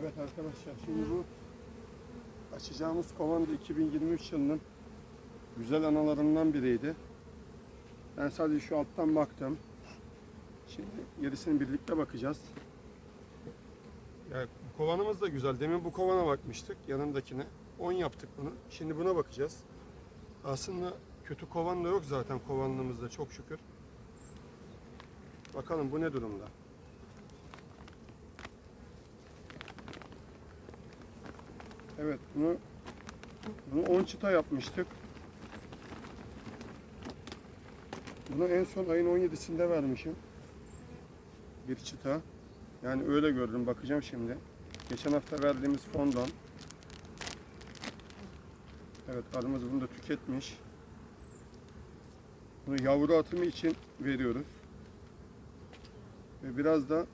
Evet arkadaşlar şimdi bu açacağımız kovan da 2023 yılının güzel analarından biriydi. Ben sadece şu alttan baktım. Şimdi gerisini birlikte bakacağız. Ya kovanımız da güzel. Demin bu kovana bakmıştık yanındakine. 10 yaptık bunu. Şimdi buna bakacağız. Aslında kötü kovan da yok zaten kovanlığımızda çok şükür. Bakalım bu ne durumda. Evet bunu bunu 10 çıta yapmıştık. Bunu en son ayın 17'sinde vermişim. Bir çıta. Yani öyle gördüm. Bakacağım şimdi. Geçen hafta verdiğimiz fondan. Evet arımız bunu da tüketmiş. Bunu yavru atımı için veriyoruz. Ve biraz da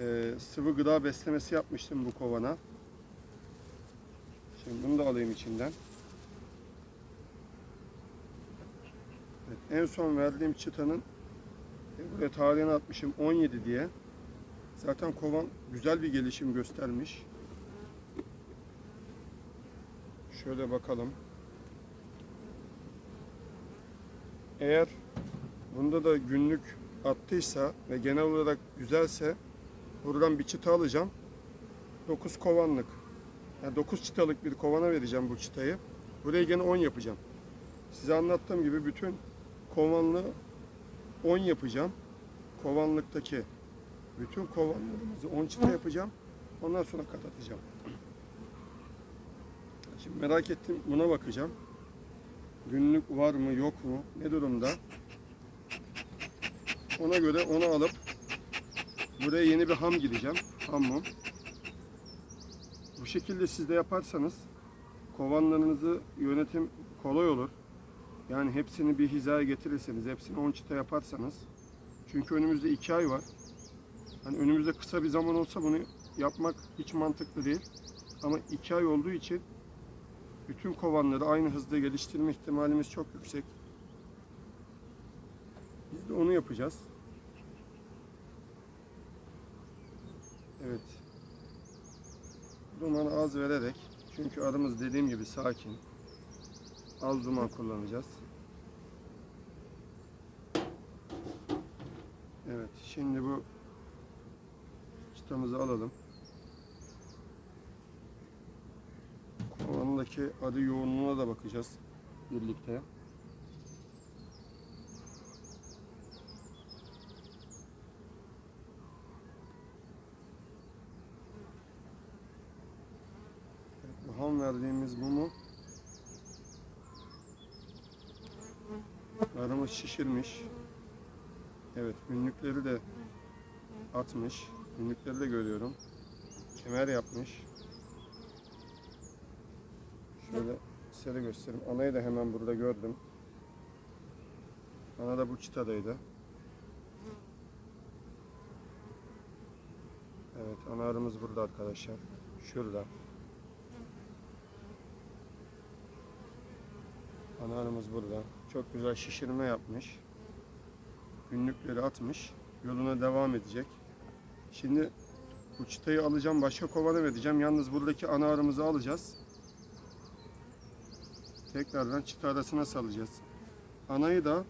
e, sıvı gıda beslemesi yapmıştım bu kovana. Şimdi bunu da alayım içinden. Evet, en son verdiğim çıtanın e, buraya tarihini atmışım 17 diye. Zaten kovan güzel bir gelişim göstermiş. Şöyle bakalım. Eğer bunda da günlük attıysa ve genel olarak güzelse buradan bir çıta alacağım. 9 kovanlık. Yani 9 çıtalık bir kovana vereceğim bu çıtayı. Buraya gene 10 yapacağım. Size anlattığım gibi bütün kovanlı 10 yapacağım. Kovanlıktaki bütün kovanlarımızı 10 çıta yapacağım. Ondan sonra kapatacağım. Şimdi merak ettim buna bakacağım. Günlük var mı yok mu ne durumda? Ona göre onu alıp buraya yeni bir ham gireceğim. Ham mum. Bu şekilde siz de yaparsanız kovanlarınızı yönetim kolay olur. Yani hepsini bir hizaya getirirseniz, hepsini 10 çıta yaparsanız. Çünkü önümüzde 2 ay var. Hani önümüzde kısa bir zaman olsa bunu yapmak hiç mantıklı değil. Ama 2 ay olduğu için bütün kovanları aynı hızda geliştirme ihtimalimiz çok yüksek. Biz de onu yapacağız. Evet. Dumanı az vererek çünkü arımız dediğim gibi sakin. Az duman kullanacağız. Evet, şimdi bu çıtamızı alalım. Kovanındaki adı yoğunluğuna da bakacağız birlikte. Verdiğimiz mumu Arımız şişirmiş. Evet günlükleri de atmış. Günlükleri de görüyorum. Kemer yapmış. Şöyle size göstereyim. Anayı da hemen burada gördüm. Ana da bu çıtadaydı. Evet ana arımız burada arkadaşlar. Şurada. Ana arımız burada. Çok güzel şişirme yapmış. Günlükleri atmış. Yoluna devam edecek. Şimdi bu çıtayı alacağım. Başka kovana vereceğim. Yalnız buradaki ana arımızı alacağız. Tekrardan çıta arasına salacağız. Anayı da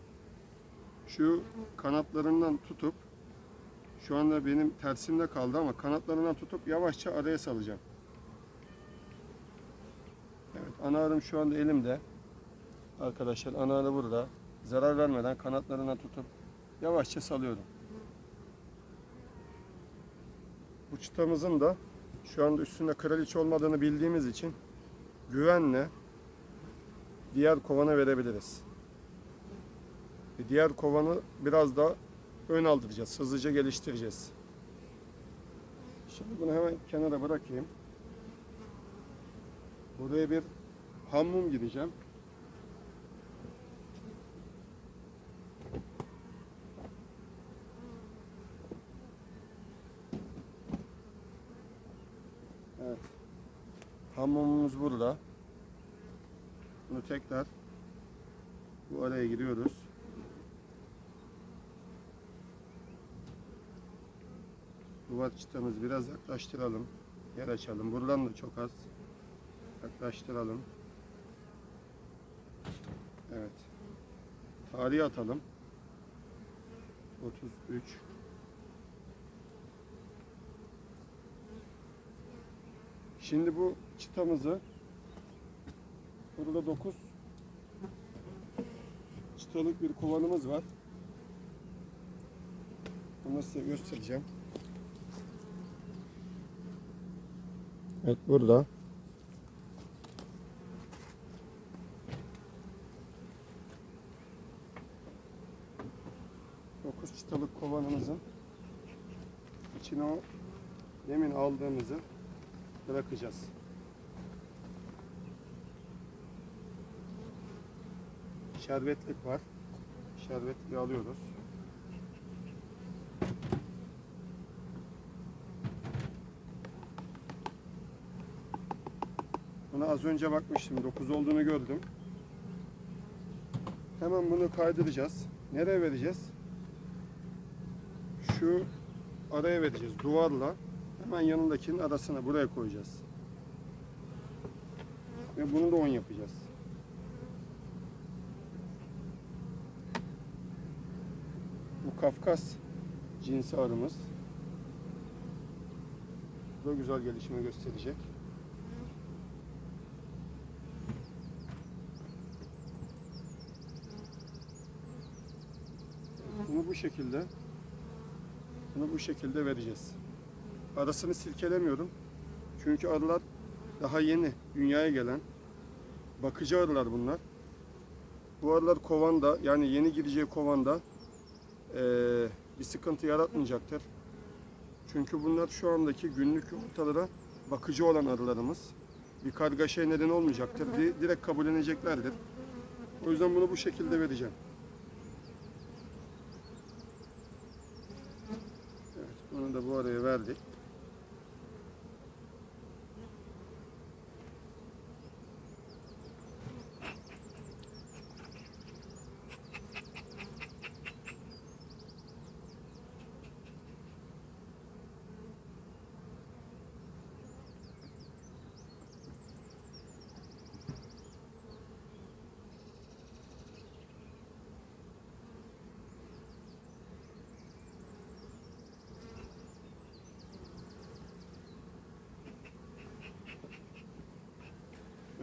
şu kanatlarından tutup şu anda benim tersimde kaldı ama kanatlarından tutup yavaşça araya salacağım. Evet ana şu anda elimde. Arkadaşlar ana arı burada. Zarar vermeden kanatlarına tutup yavaşça salıyorum. Bu çıtamızın da şu anda üstünde kraliçe olmadığını bildiğimiz için güvenle diğer kovana verebiliriz. Ve diğer kovanı biraz da ön aldıracağız. Hızlıca geliştireceğiz. Şimdi bunu hemen kenara bırakayım. Buraya bir hamum gireceğim. Hamumumuz burada. Bunu tekrar bu araya giriyoruz. duvar çıtamızı biraz yaklaştıralım. Yer açalım. Buradan da çok az yaklaştıralım. Evet. Tarihi atalım. 33 Şimdi bu çıtamızı burada 9 çıtalık bir kovanımız var. Bunu size göstereceğim. Evet burada. Dokuz çıtalık kovanımızın içine o demin aldığımızı bırakacağız. Şerbetlik var. Şerbetliği alıyoruz. Buna az önce bakmıştım. 9 olduğunu gördüm. Hemen bunu kaydıracağız. Nereye vereceğiz? Şu araya vereceğiz. Duvarla hemen yanındakinin arasına buraya koyacağız. Ve bunu da 10 yapacağız. Bu Kafkas cinsi arımız. Da güzel gelişme gösterecek. Bunu bu şekilde bunu bu şekilde vereceğiz. Arasını silkelemiyorum. Çünkü arılar daha yeni dünyaya gelen bakıcı arılar bunlar. Bu arılar kovanda yani yeni gireceği kovanda eee, bir sıkıntı yaratmayacaktır. Çünkü bunlar şu andaki günlük yumurtalara bakıcı olan arılarımız. Bir kargaşaya neden olmayacaktır. Di- Direkt kabulleneceklerdir. O yüzden bunu bu şekilde vereceğim. Evet, bunu da bu araya verdik.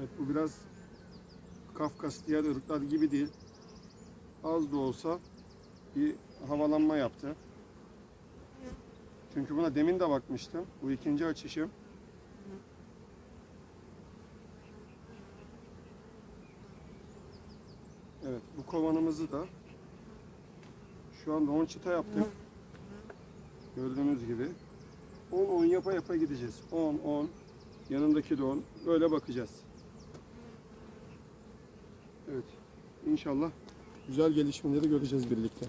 Evet bu biraz Kafkas diğer ırklar gibi değil. Az da olsa bir havalanma yaptı. Çünkü buna demin de bakmıştım. Bu ikinci açışım. Evet bu kovanımızı da şu anda 10 çıta yaptık. Gördüğünüz gibi. 10 10 yapa yapa gideceğiz. 10 10 yanındaki de 10 böyle bakacağız. Evet. İnşallah güzel gelişmeleri göreceğiz birlikte.